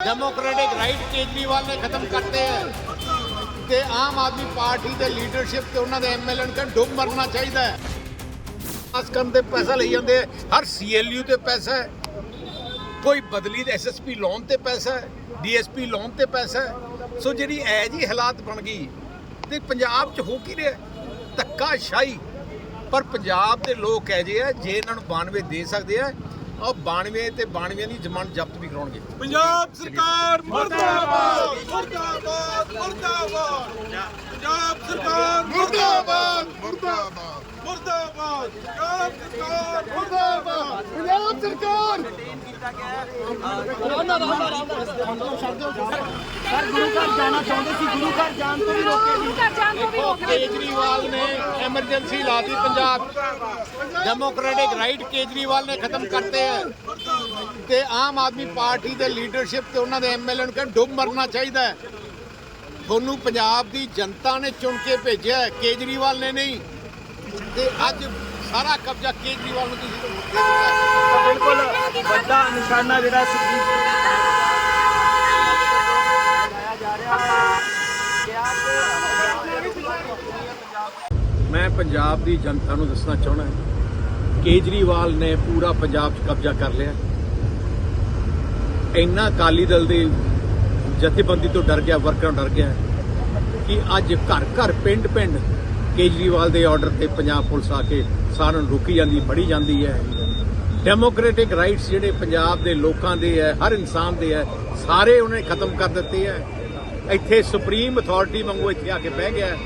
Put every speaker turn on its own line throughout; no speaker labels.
Democratic right Kejriwal ਨੇ ਖਤਮ ਕਰਤੇ ਹੈ। ਤੇ ਆਮ ਆਦਮੀ ਪਾਰਟੀ ਦੇ ਲੀਡਰਸ਼ਿਪ ਤੇ ਉਹਨਾਂ ਦੇ ਐਮਐਲਏ ਨੂੰ ਡੁੱਬ ਮਰਨਾ ਚਾਹੀਦਾ ਹੈ। ਅਸਕਮ ਦੇ ਪੈਸਾ ਲਈ ਜਾਂਦੇ ਹਰ ਸੀਐਲਯੂ ਤੇ ਪੈਸਾ ਹੈ। ਕੋਈ ਬਦਲੀ ਦੇ ਐਸਐਸਪੀ ਲੋਨ ਤੇ ਪੈਸਾ ਹੈ ਡੀਐਸਪੀ ਲੋਨ ਤੇ ਪੈਸਾ ਹੈ। ਸੋ ਜਿਹੜੀ ਐ ਜੀ ਹਾਲਾਤ ਬਣ ਗਈ ਤੇ ਪੰਜਾਬ 'ਚ ਹੋ ਕੀ ਰਿਹਾ ਧੱਕਾ ਸ਼ਾਹੀ ਪਰ ਪੰਜਾਬ ਦੇ ਲੋਕ ਐ ਜੇ ਆ ਜੇ ਇਹਨਾਂ ਨੂੰ 92 ਦੇ ਸਕਦੇ ਆ ਉਹ 92 ਤੇ 92 ਦੀ ਜ਼ਮਾਨਤ ਜ਼ਬਤ ਵੀ ਕਰਾਉਣਗੇ।
ਪੰਜਾਬ ਸਰਕਾਰ ਮੁਰਦਾਬਾਦ ਮੁਰਦਾਬਾਦ ਮੁਰਦਾਬਾਦ। ਪੰਜਾਬ ਸਰਕਾਰ ਮੁਰਦਾਬਾਦ ਮੁਰਦਾਬਾਦ। ਮੁਰਦਾਬਾਦ ਪੰਜਾਬ ਸਰਕਾਰ ਮੁਰਦਾਬਾਦ। ਪੰਜਾਬ ਸਰਕਾਰ
ਸਰ ਗੁਰੂ ਘਰ ਜਾਣਾ ਚਾਹੁੰਦੇ ਸੀ ਗੁਰੂ ਘਰ ਜਾਣ ਤੋਂ ਵੀ ਰੋਕੇ
ਗੁਰੂ ਘਰ ਜਾਣ ਤੋਂ ਵੀ
ਦੇਖੋ
ਰੋਕ ਰਹੇ
ਕੇਜਰੀਵਾਲ ਨੇ ਐਮਰਜੈਂਸੀ ਲਾਦੀ ਪੰਜਾਬ। ਡੈਮੋਕ੍ਰੈਟਿਕ ਰਾਈਟ ਕੇਜਰੀਵਾਲ ਨੇ ਖਤਮ ਕਰਤੇ ਹੈ। ਤੇ ਆਮ ਆਦਮੀ ਪਾਰਟੀ ਦੇ ਲੀਡਰਸ਼ਿਪ ਤੇ ਉਹਨਾਂ ਦੇ ਐਮਐਲਏ ਨੂੰ ਕਹਿੰਦੇ ਡੁੱਬ ਮਰਨਾ ਚਾਹੀਦਾ ਹੈ। ਤੁਹਾਨੂੰ ਪੰਜਾਬ ਦੀ ਜਨਤਾ ਨੇ ਚੁਣ ਕੇ ਭੇਜਿਆ ਕੇਜਰੀਵਾਲ ਨੇ ਨਹੀਂ। ਤੇ ਅੱਜ ਸਾਰਾ ਕਬਜ਼ਾ ਕੇਜਰੀਵਾਲ ਨੂੰ ਤੁਸੀਂ
ਵੱਡਾ ਨਿਸ਼ਾਨਾ ਜਿਹੜਾ ਸੁਖਬੀਰ ਲਾਇਆ ਜਾ ਰਿਹਾ ਹੈ
ਮੈਂ ਪੰਜਾਬ ਦੀ ਜਨਤਾ ਨੂੰ ਦੱਸਣਾ ਚਾਹੁੰਦਾ ਕੇਜਰੀਵਾਲ ਨੇ ਪੂਰਾ ਪੰਜਾਬ 'ਚ ਕਬਜ਼ਾ ਕਰ ਲਿਆ। ਇੰਨਾ ਅਕਾਲੀ ਦਲ ਦੇ ਜਥੇਬੰਦੀ ਤੋਂ ਡਰ ਗਿਆ, ਵਰਕਰਾਂ ਡਰ ਗਿਆ ਕਿ ਅੱਜ ਘਰ ਘਰ, ਪਿੰਡ ਪਿੰਡ ਕੇਜਰੀਵਾਲ ਦੇ ਆਰਡਰ ਤੇ ਪੰਜਾਬ ਪੁਲਿਸ ਆ ਕੇ ਸਾਰਿਆਂ ਨੂੰ ਰੋਕੀ ਜਾਂਦੀ, ਫੜੀ ਜਾਂਦੀ ਹੈ। ਡੈਮੋਕ੍ਰੈਟਿਕ ਰਾਈਟਸ ਜਿਹੜੇ ਪੰਜਾਬ ਦੇ ਲੋਕਾਂ ਦੇ ਹੈ, ਹਰ ਇਨਸਾਨ ਦੇ ਹੈ, ਸਾਰੇ ਉਹਨੇ ਖਤਮ ਕਰ ਦਿੱਤੇ ਹੈ। ਇੱਥੇ ਸੁਪਰੀਮ ਅਥਾਰਟੀ ਵਾਂਗੂ ਇੱਥੇ ਆ ਕੇ ਬਹਿ ਗਿਆ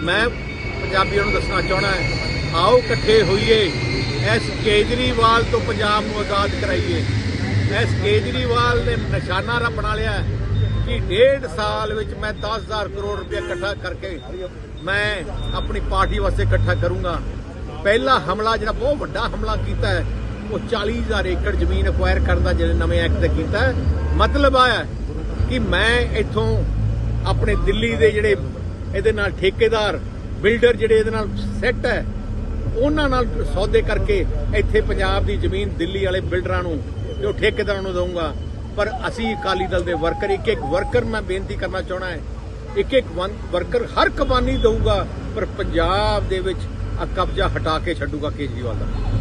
ਮੈਂ ਪੰਜਾਬੀਆਂ ਨੂੰ ਦੱਸਣਾ ਚਾਹਣਾ ਹੈ, ਆਓ ਇਕੱਠੇ ਹੋਈਏ, ਇਸ ਕੇਜਰੀਵਾਲ ਤੋਂ ਪੰਜਾਬ ਨੂੰ ਆਜ਼ਾਦ ਕਰਾਈਏ। ਇਸ ਕੇਜਰੀਵਾਲ ਨੇ ਨਿਸ਼ਾਨਾ ਰ ਬਣਾ ਲਿਆ ਕਿ ਡੇਢ ਸਾਲ ਵਿੱਚ ਮੈਂ 10000 ਕਰੋੜ ਰੁਪਏ ਇਕੱਠਾ ਕਰਕੇ ਮੈਂ ਆਪਣੀ ਪਾਰਟੀ ਵਾਸਤੇ ਇਕੱਠਾ ਕਰੂੰਗਾ। ਪਹਿਲਾ ਹਮਲਾ ਜਿਹੜਾ ਬਹੁਤ ਵੱਡਾ ਹਮਲਾ ਕੀਤਾ ਹੈ ਉਹ 40000 ਏਕੜ ਜ਼ਮੀਨ ਅਕਵਾਇਰ ਕਰਨ ਦਾ ਜਿਹੜੇ ਨਵੇਂ ਐਕਟ ਤੇ ਕੀਤਾ ਮਤਲਬ ਆਇਆ ਕਿ ਮੈਂ ਇੱਥੋਂ ਆਪਣੇ ਦਿੱਲੀ ਦੇ ਜਿਹੜੇ ਇਹਦੇ ਨਾਲ ਠੇਕੇਦਾਰ ਬਿਲਡਰ ਜਿਹੜੇ ਇਹਦੇ ਨਾਲ ਸੈੱਟ ਹੈ, ਉਹਨਾਂ ਨਾਲ ਸੌਦੇ ਕਰਕੇ ਇੱਥੇ ਪੰਜਾਬ ਦੀ ਜ਼ਮੀਨ ਦਿੱਲੀ ਵਾਲੇ ਬਿਲਡਰਾਂ ਨੂੰ ਉਹ ਠੇਕੇਦਾਰਾਂ ਨੂੰ ਦਊਂਗਾ। ਪਰ ਅਸੀਂ ਅਕਾਲੀ ਦਲ ਦੇ ਵਰਕਰ ਇੱਕ ਇੱਕ ਵਰਕਰ ਮੈਂ ਬੇਨਤੀ ਕਰਨਾ ਚਾਹਣਾ ਹੈ, ਇੱਕ ਇੱਕ ਵਨ- ਵਰਕਰ ਹਰ ਕੁਰਬਾਨੀ ਦਊਗਾ, ਪਰ ਪੰਜਾਬ ਦੇ ਵਿੱਚ ਕਬਜ਼ਾ ਹਟਾ ਕੇ ਛੱਡੂਗਾ ਕੇਜਰੀਵਾਲ ਦਾ।